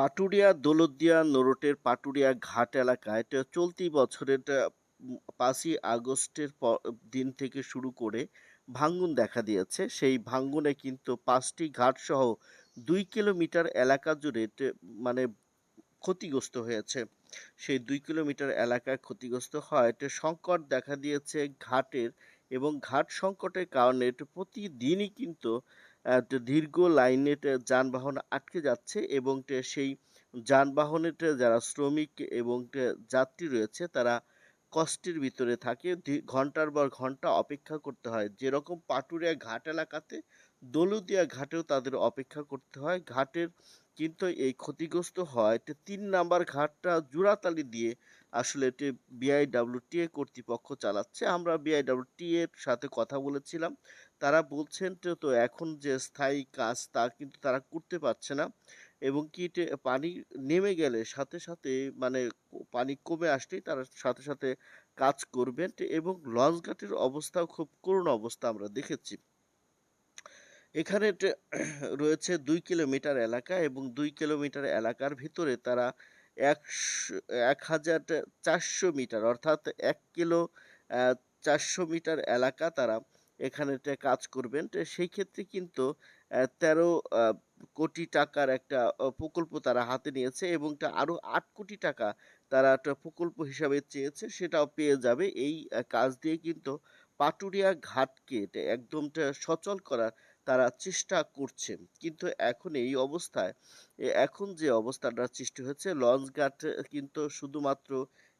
পাটুরিয়া দৌলতদিয়া নোরটের পাটুরিয়া ঘাট এলাকায় চলতি বছরের পাঁচই আগস্টের দিন থেকে শুরু করে ভাঙ্গুন দেখা দিয়েছে। সেই ভাঙ্গুনে কিন্তু পাঁচটি ঘাট সহ দুই কিলোমিটার এলাকা জুড়ে মানে ক্ষতিগ্রস্ত হয়েছে। সেই দুই কিলোমিটার এলাকায় ক্ষতিগ্রস্ত হয় সংকট দেখা দিয়েছে ঘাটের এবং ঘাট সংকটের কারণে প্রতিদিনই কিন্তু দীর্ঘ লাইনে যানবাহন আটকে যাচ্ছে এবং সেই যানবাহনের যারা শ্রমিক এবং যাত্রী রয়েছে, তারা কষ্টের ভিতরে থাকে। ঘণ্টার পর ঘণ্টা অপেক্ষা করতে হয়। যেরকম পাটুরিয়া ঘাট এলাকাতে দৌলতদিয়া ঘাটেও তাদের অপেক্ষা করতে হয়। ঘাটের কিন্তু এই ক্ষতিগ্রস্ত হয় তিন নাম্বার ঘাটটা জোড়াতালি দিয়ে আসলে এটি বিআইডাব্লিউটিএ কর্তৃপক্ষ চালাচ্ছে। আমরা বিআইডাব্লিউটি এর সাথে কথা বলেছিলাম। তারা বলছেন তো এখন যে স্থায়ী কাজ তা কিন্তু তারা করতে পারছে না এবং কি পানি নেমে গেলে সাথে সাথে মানে পানি কমে আসলেই তারা সাথে সাথে কাজ করবেন এবং লঞ্চ ঘাটের অবস্থাও খুব করুণ অবস্থা আমরা দেখেছি। এখানে রয়েছে দুই কিলোমিটার এলাকা এবং দুই কিলোমিটার এলাকার ভিতরে তারা একশো, এক হাজার চারশো মিটার অর্থাৎ এক কিলো চারশো মিটার এলাকা তারা এখানে কাজ করবেন। তো সেই ক্ষেত্রে কিন্তু তেরো কোটি টাকার একটা প্রকল্প তারা হাতে নিয়েছে এবং তা আরও আট কোটি টাকা তারা একটা প্রকল্প হিসাবে চেয়েছে, সেটাও পেয়ে যাবে। এই কাজ দিয়ে কিন্তু পাটুরিয়া ঘাটকে একদম সচল করার তারা চেষ্টা করছে কিন্তু এখন এই অবস্থায় এখন যে অবস্থাটা সৃষ্টি হয়েছে লঞ্চ ঘাট কিন্তু শুধুমাত্র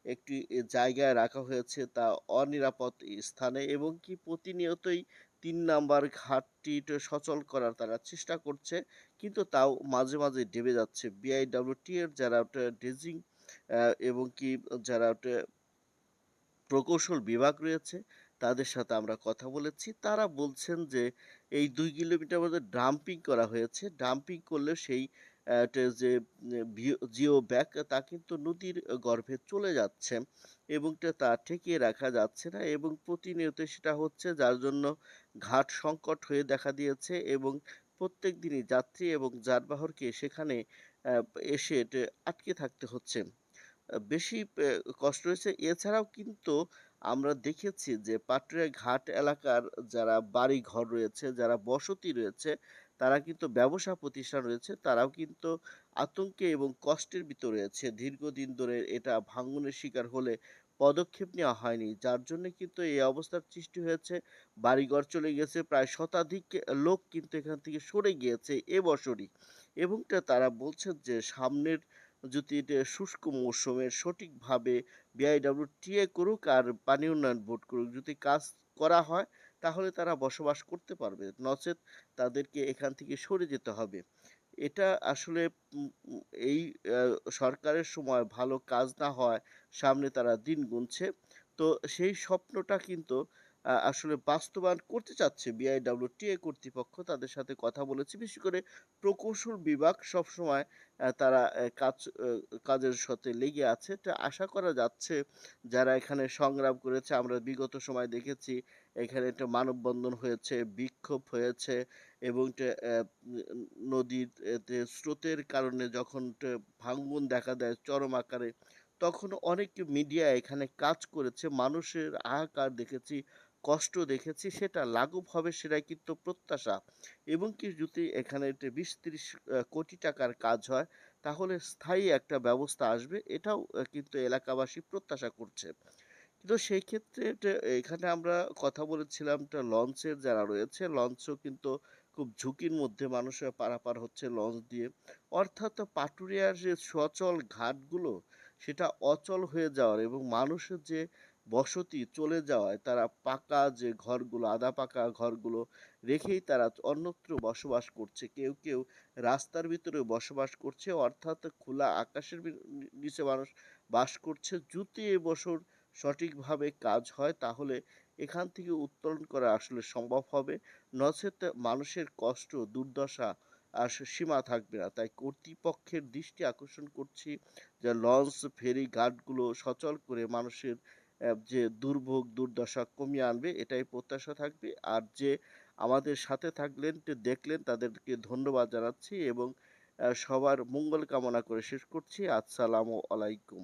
একটি জায়গায় রাখা হয়েছে তা অনিরাপদ স্থানে এবং কি প্রতিনিয়তই তিন নাম্বার ঘাটটি সচল করার তারা চেষ্টা করছে, কিন্তু তাও মাঝে মাঝে ডেবে যাচ্ছে। বিআইডব্লিউটি এর যারা ড্রেজিং এবং কি যারা প্রকৌশল বিভাগ রয়েছে, তাদের সাথে আমরা কথা বলেছি। তারা বলছেন যে, এই দুই কিলোমিটার মধ্যে ডাম্পিং করা হয়েছে। ডাম্পিং করলে সেই যে জিও ব্যাগ, তা কিন্তু নদীর গর্ভে চলে যাচ্ছে এবং তা ঠেকিয়ে রাখা যাচ্ছে না এবং প্রতিনিয়ত সেটা হচ্ছে যার জন্য ঘাট সংকট হয়ে দেখা দিয়েছে এবং প্রত্যেক দিনই যাত্রী এবং যানবাহনকে সেখানে এসে আটকে থাকতে হচ্ছে। বেশি কষ্ট হয়েছে। এছাড়াও কিন্তু আমরা দেখেছি যে পাটুরিয়া ঘাট এলাকার যারা বাড়ি ঘর রয়েছে, যারা বসতি রয়েছে, তারা কিন্তু ব্যবসা প্রতিষ্ঠান রয়েছে, তারাও কিন্তু আতঙ্কে এবং কষ্টের ভিতরে রয়েছে। দীর্ঘদিন ধরে এটা ভাঙনের শিকার হলে পদক্ষেপ নেওয়া হয়নি, যার জন্য কিন্তু এই অবস্থার সৃষ্টি হয়েছে। বাড়িঘর চলে গেছে, প্রায় শতাধিক লোক কিন্তু এখান থেকে সরে গিয়েছে এ বছরই। এবং তারা বলছেন যে সামনের যদি শুষ্ক মৌসুমে সঠিকভাবে বিআইডব্লিউটিএ করুক আর পানি উন্নয়ন বোর্ড করুক যদি কাজ করা হয়, তাহলে তারা বসবাস করতে পারবে। নচেত তাদেরকে এখান থেকে সরে যেতে হবে। এটা আসলে এই সরকারের সময় ভালো কাজ না হয় সামনে তারা দিন গুনছে। তো সেই স্বপ্নটা কিন্তু আসলে বাস্তবায়ন করতে চাচ্ছে বিআইডব্লিউটিএ কর্তৃপক্ষ, তাদের সাথে কথা বলেছি। বিশেষ করে প্রকৌশল বিভাগ সবসময় তারা কাজ কাজের সাথে লেগে আছে। তা আশা করা যাচ্ছে যারা এখানে সংগ্রাম করেছে, আমরা বিগত সময় দেখেছি এখানে একটা মানববন্ধন হয়েছে, বিক্ষোভ হয়েছে এবং নদীর স্রোতের কারণে যখন ভাঙ্গন দেখা দেয় চরম আকারে, তখন অনেক মিডিয়া এখানে কাজ করেছে। মানুষের হাহাকার দেখেছি কষ্ট দেখেছি, সেটা লাঘব হবে সেটাই কিন্তু প্রত্যাশা। এবং কি যদি এখানে বিশ তিরিশ কোটি টাকার কাজ হয়, তাহলে স্থায়ী একটা ব্যবস্থা আসবে, এটাও কিন্তু এলাকাবাসী প্রত্যাশা করছে। কিন্তু সেই ক্ষেত্রে এখানে আমরা কথা বলেছিলাম লঞ্চের যারা রয়েছে, লঞ্চও কিন্তু খুব ঝুঁকির মধ্যে মানুষের পারাপার হচ্ছে লঞ্চ দিয়ে। অর্থাৎ পাটুরিয়ার যে সচল ঘাটগুলো, সেটা অচল হয়ে যাওয়ার এবং মানুষের যে বসতি চলে যাওয়ায় তারা পাকা যে ঘরগুলো, আধা পাকা ঘরগুলো রেখেই তারা অন্যত্র বসবাস করছে। কেউ কেউ রাস্তার ভিতরে বসবাস করছে, অর্থাৎ খোলা আকাশের নিচে মানুষ বাস করছে। যদি এবছর সঠিকভাবে কাজ হয়, তাহলে এখান থেকে উত্তোলন করা আসলে সম্ভব হবে। নচেত মানুষের কষ্ট, দুর্দশা আর সীমা থাকবে না। তাই কর্তৃপক্ষের দৃষ্টি আকর্ষণ করছি যে লঞ্চ, ফেরি, ঘাটগুলো সচল করে মানুষের যে দুর্ভোগ, দুর্দশা কমিয়ে আনবে, এটাই প্রত্যাশা থাকবে। আর যে আমাদের সাথে থাকলেন দেখলেন, তাদেরকে ধন্যবাদ জানাচ্ছি এবং সবার মঙ্গল কামনা করে শেষ করছি। আসসালামু আলাইকুম।